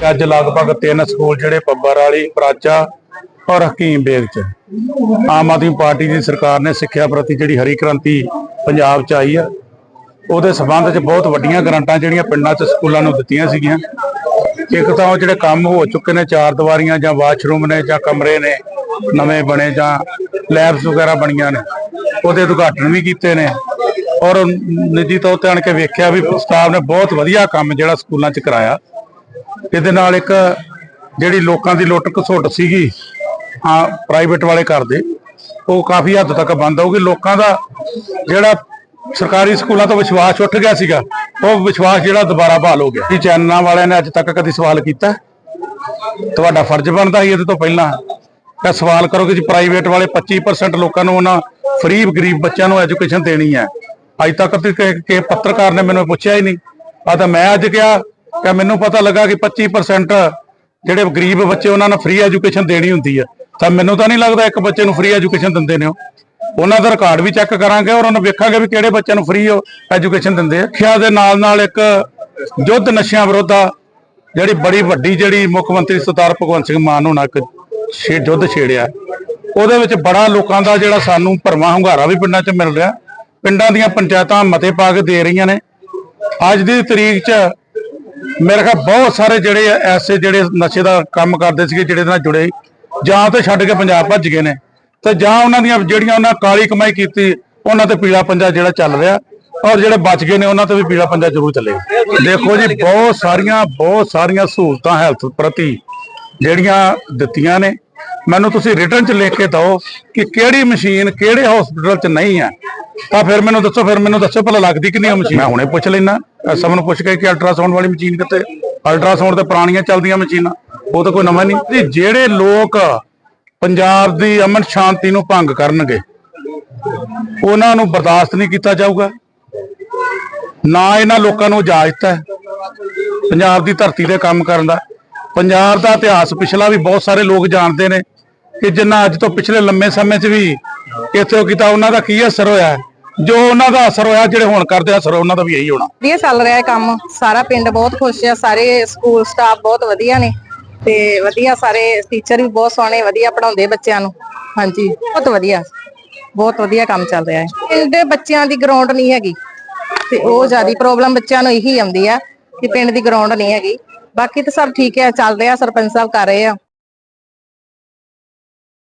ਅੱਜ ਲਗਭਗ ਤਿੰਨ ਸਕੂਲ ਜਿਹੜੇ ਬੱਬਰ ਵਾਲੀ, ਪ੍ਰਾਚਾ ਔਰ ਹਕੀਮ ਬੇਗ ਚ। ਆਮ ਆਦਮੀ ਪਾਰਟੀ ਦੀ ਸਰਕਾਰ ਨੇ ਸਿੱਖਿਆ ਪ੍ਰਤੀ ਜਿਹੜੀ ਹਰੀ ਕ੍ਰਾਂਤੀ ਪੰਜਾਬ ਚ ਆਈ ਆ, ਉਹਦੇ ਸਬੰਧ ਚ ਬਹੁਤ ਵੱਡੀਆਂ ਗਰੰਟਾਂ ਜਿਹੜੀਆਂ ਪਿੰਡਾਂ ਚ ਸਕੂਲਾਂ ਨੂੰ ਦਿੱਤੀਆਂ ਸੀਗੀਆਂ। ਇੱਕ ਤਾਂ ਉਹ ਜਿਹੜੇ ਕੰਮ ਹੋ ਚੁੱਕੇ ਨੇ, ਚਾਰ ਦੀਵਾਰੀਆਂ ਜਾਂ ਵਾਸ਼ਰੂਮ ਨੇ ਜਾਂ ਕਮਰੇ ਨੇ, ਨਵੇਂ ਬਣੇ ਜਾਂ ਲੈਬਸ ਵਗੈਰਾ ਬਣੀਆਂ ਨੇ, ਉਹਦੇ ਉਦਘਾਟਨ ਵੀ ਕੀਤੇ ਨੇ। ਔਰ ਨਿੱਜੀ ਤੌਰ ਤੇ ਆਣ ਕੇ ਵੇਖਿਆ ਵੀ ਸਟਾਫ ਨੇ ਬਹੁਤ ਵਧੀਆ ਕੰਮ ਜਿਹੜਾ ਸਕੂਲਾਂ 'ਚ ਕਰਾਇਆ। ਇਹਦੇ ਨਾਲ ਇੱਕ ਜਿਹੜੀ ਲੋਕਾਂ ਦੀ ਲੁੱਟ ਘਸੁੱਟ ਸੀਗੀ, ਹਾਂ ਪ੍ਰਾਈਵੇਟ ਵਾਲੇ ਕਰਦੇ ਉਹ ਕਾਫੀ ਹੱਦ ਤੱਕ ਬੰਦ ਹੋਊਗੀ। ਲੋਕਾਂ ਦਾ ਜਿਹੜਾ ਸਰਕਾਰੀ ਸਕੂਲਾਂ ਤੋਂ ਵਿਸ਼ਵਾਸ ਉੱਠ ਗਿਆ ਸੀਗਾ, ਉਹ ਵਿਸ਼ਵਾਸ ਜਿਹੜਾ ਦੁਬਾਰਾ ਬਹਾਲ ਹੋ ਗਿਆ। ਇਹ ਚੈਨਲਾਂ ਵਾਲਿਆਂ ਨੇ ਅੱਜ ਤੱਕ ਕਦੀ ਸਵਾਲ ਕੀਤਾ? ਤੁਹਾਡਾ ਫਰਜ਼ ਬਣਦਾ ਸੀ ਇਹਦੇ ਤੋਂ ਪਹਿਲਾਂ। ਤਾਂ ਸਵਾਲ ਕਰੋ ਕਿ ਜੀ ਪ੍ਰਾਈਵੇਟ ਵਾਲੇ 25% ਲੋਕਾਂ ਨੂੰ ਉਹਨਾਂ ਫਰੀ ਗਰੀਬ ਬੱਚਿਆਂ ਨੂੰ ਐਜੂਕੇਸ਼ਨ ਦੇਣੀ ਹੈ। ਅੱਜ ਤੱਕ ਤੇ ਪੱਤਰਕਾਰ ਨੇ ਮੈਨੂੰ ਪੁੱਛਿਆ ਹੀ ਨਹੀਂ। ਆ ਤਾਂ ਮੈਂ ਅੱਜ ਕਿਹਾ ਕਿ ਮੈਨੂੰ ਪਤਾ ਲੱਗਾ ਕਿ 25% ਜਿਹੜੇ ਗਰੀਬ ਬੱਚੇ ਉਹਨਾਂ ਨੂੰ ਫ੍ਰੀ ਐਜੂਕੇਸ਼ਨ ਦੇਣੀ ਹੁੰਦੀ ਹੈ ਤਾਂ ਮੈਨੂੰ ਤਾਂ ਨਹੀਂ ਲੱਗਦਾ ਇੱਕ ਬੱਚੇ ਨੂੰ ਫ੍ਰੀ ਐਜੂਕੇਸ਼ਨ ਦਿੰਦੇ ਨੇ ਉਹ। ਉਹਨਾਂ ਦਾ ਰਿਕਾਰਡ ਵੀ ਚੈੱਕ ਕਰਾਂਗੇ ਔਰ ਉਹਨਾਂ ਵੇਖਾਂਗੇ ਵੀ ਕਿਹੜੇ ਬੱਚਿਆਂ ਨੂੰ ਫ੍ਰੀ ਐਜੂਕੇਸ਼ਨ ਦਿੰਦੇ ਆ। ਸਿੱਖਿਆ ਦੇ ਨਾਲ ਨਾਲ ਇੱਕ ਯੁੱਧ ਨਸ਼ਿਆਂ ਵਿਰੁੱਧ ਆ, ਜਿਹੜੀ ਬੜੀ ਵੱਡੀ ਜਿਹੜੀ ਮੁੱਖ ਮੰਤਰੀ ਸਰਦਾਰ ਭਗਵੰਤ ਸਿੰਘ ਮਾਨ ਹੋਣਾ ਇੱਕ ਛੇ ਯੁੱਧ ਛੇੜਿਆ। ਉਹਦੇ ਵਿੱਚ ਬੜਾ ਲੋਕਾਂ ਦਾ ਜਿਹੜਾ ਸਾਨੂੰ ਭਰਵਾਂ ਹੁੰਗਾਰਾ ਵੀ ਪਿੰਡਾਂ 'ਚ ਮਿਲ ਰਿਹਾ। ਪਿੰਡਾਂ ਦੀਆਂ ਪੰਚਾਇਤਾਂ ਮਤੇ ਪਾ ਕੇ ਦੇ ਰਹੀਆਂ ਨੇ। ਅੱਜ ਦੀ ਤਰੀਕ 'ਚ ਮੇਰੇ ਖਿਆਲ ਬਹੁਤ ਸਾਰੇ ਜਿਹੜੇ ਐਸੇ ਜਿਹੜੇ ਨਸ਼ੇ ਦਾ ਕੰਮ ਕਰਦੇ ਸੀਗੇ, ਜਿਹੜੇ ਨਾਲ ਜੁੜੇ ਜਾਂ ਤੇ ਛੱਡ ਕੇ ਪੰਜਾਬ ਭੱਜ ਗਏ ਨੇ। ਤੇ ਜਾਂ ਉਹਨਾਂ ਦੀਆਂ ਜਿਹੜੀਆਂ ਉਹਨਾਂ ਕਾਲੀ ਕਮਾਈ ਕੀਤੀ, ਉਹਨਾਂ ਤੇ ਪੀਲਾ ਪੰਜਾ ਜਿਹੜਾ ਚੱਲ ਰਿਹਾ, ਔਰ ਜਿਹੜੇ ਬਚ ਗਏ ਨੇ, ਉਹਨਾਂ ਤੇ ਵੀ ਪੀਲਾ ਪੰਜਾ ਜ਼ਰੂਰ ਚੱਲੇਗਾ ਦੇਖੋ ਜੀ, ਬਹੁਤ ਸਾਰੀਆਂ ਬਹੁਤ ਸਾਰੀਆਂ ਸਹੂਲਤਾਂ ਹੈਲਥ ਪ੍ਰਤੀ ਜਿਹੜੀਆਂ ਦਿੱਤੀਆਂ ਨੇ। ਮੈਨੂੰ ਤੁਸੀਂ ਰਿਟਰਨ ਚ ਲਿਖ ਕੇ ਦਿਓ ਕਿ ਕਿਹੜੀ ਮਸ਼ੀਨ ਕਿਹੜੇ ਹਸਪੀਟਲ ਚ ਨਹੀਂ ਹੈ। ਤਾਂ ਫਿਰ ਮੈਨੂੰ ਦੱਸੋ, ਫਿਰ ਮੈਨੂੰ ਦੱਸੋ, ਭਲਾ ਲੱਗਦੀ ਕਿ ਨਹੀਂ ਮਸ਼ੀਨ? ਮੈਂ ਹੁਣੇ ਪੁੱਛ ਲੈਣਾ ਸਭ ਨੂੰ ਪੁੱਛ ਕੇ ਕਿ ਅਲਟਰਾਸਾਊਂਡ ਵਾਲੀ ਮਸ਼ੀਨ ਕਿੱਥੇ? ਅਲਟਰਾਸਾਊਂਡ ਤੇ ਪੁਰਾਣੀਆਂ ਚੱਲਦੀਆਂ ਮਸ਼ੀਨਾਂ, ਉਹ ਤਾਂ ਕੋਈ ਨਵਾਂ ਨਹੀਂ। ਜੀ, ਜਿਹੜੇ ਲੋਕ ਪੰਜਾਬ ਦੀ ਅਮਨ ਸ਼ਾਂਤੀ ਨੂੰ ਭੰਗ ਕਰਨਗੇ, ਉਹਨਾਂ ਨੂੰ ਬਰਦਾਸ਼ਤ ਨਹੀਂ ਕੀਤਾ ਜਾਊਗਾ। ਨਾ ਇਹਨਾਂ ਲੋਕਾਂ ਨੂੰ ਇਜਾਜ਼ਤ ਹੈ, ਪੰਜਾਬ ਦੀ ਧਰਤੀ ਤੇ ਕੰਮ ਕਰਨ ਦਾ। ਪੰਜਾਬ ਦਾ ਇਤਿਹਾਸ ਪਿਛਲਾ ਵੀ ਬਹੁਤ ਸਾਰੇ ਲੋਕ ਜਾਣਦੇ ਨੇ ਕਿ ਜਿੰਨਾ ਅੱਜ ਤੋਂ ਪਿਛਲੇ ਲੰਮੇ ਸਮੇਂ 'ਚ ਵੀ ਇੱਥੇ ਕੀਤਾ, ਉਹਨਾਂ ਦਾ ਕੀ ਅਸਰ ਹੋਇਆ ਜੋ ਉਹਨਾਂ ਦਾ ਅਸਰ ਹੋਇਆ, ਜਿਹੜੇ ਹੁਣ ਕਰਦੇ ਅਸਰ, ਉਹਨਾਂ ਦਾ ਵੀ ਇਹੀ ਹੋਣਾ। ਵਧੀਆ ਚੱਲ ਰਿਹਾ ਹੈ ਕੰਮ। ਸਾਰਾ ਪਿੰਡ ਬਹੁਤ ਖੁਸ਼ ਆ, ਸਾਰੇ ਸਕੂਲ ਸਟਾਫ ਬਹੁਤ ਵਧੀਆ ਨੇ ਤੇ ਵਧੀਆ ਸਾਰੇ ਟੀਚਰ ਵੀ ਬਹੁਤ ਸੋਹਣੇ, ਵਧੀਆ ਪੜਾਉਂਦੇ ਬੱਚਿਆਂ ਨੂੰ। ਹਾਂਜੀ, ਬਹੁਤ ਵਧੀਆ। ਬਹੁਤ ਵਧੀਆ ਕੰਮ ਚੱਲ ਰਿਹਾ ਹੈ ਪਿੰਡ ਦੇ ਬੱਚਿਆਂ ਦੀ ਗਰਾਊਂਡ ਨਹੀਂ ਹੈਗੀ ਤੇ ਉਹ ਜਿਆਦੀ ਪ੍ਰੋਬਲਮ ਬੱਚਿਆਂ ਨੂੰ ਇਹੀ ਆਉਂਦੀ ਆ ਕਿ ਪਿੰਡ ਦੀ ਗਰਾਊਂਡ ਨਹੀਂ ਹੈਗੀ। ਬਾਕੀ ਤਾਂ ਸਭ ਠੀਕ ਹੈ ਚੱਲ ਰਿਹਾ, ਸਰਪੰਚ ਸਾਹਿਬ ਕਰ ਰਹੇ ਆ।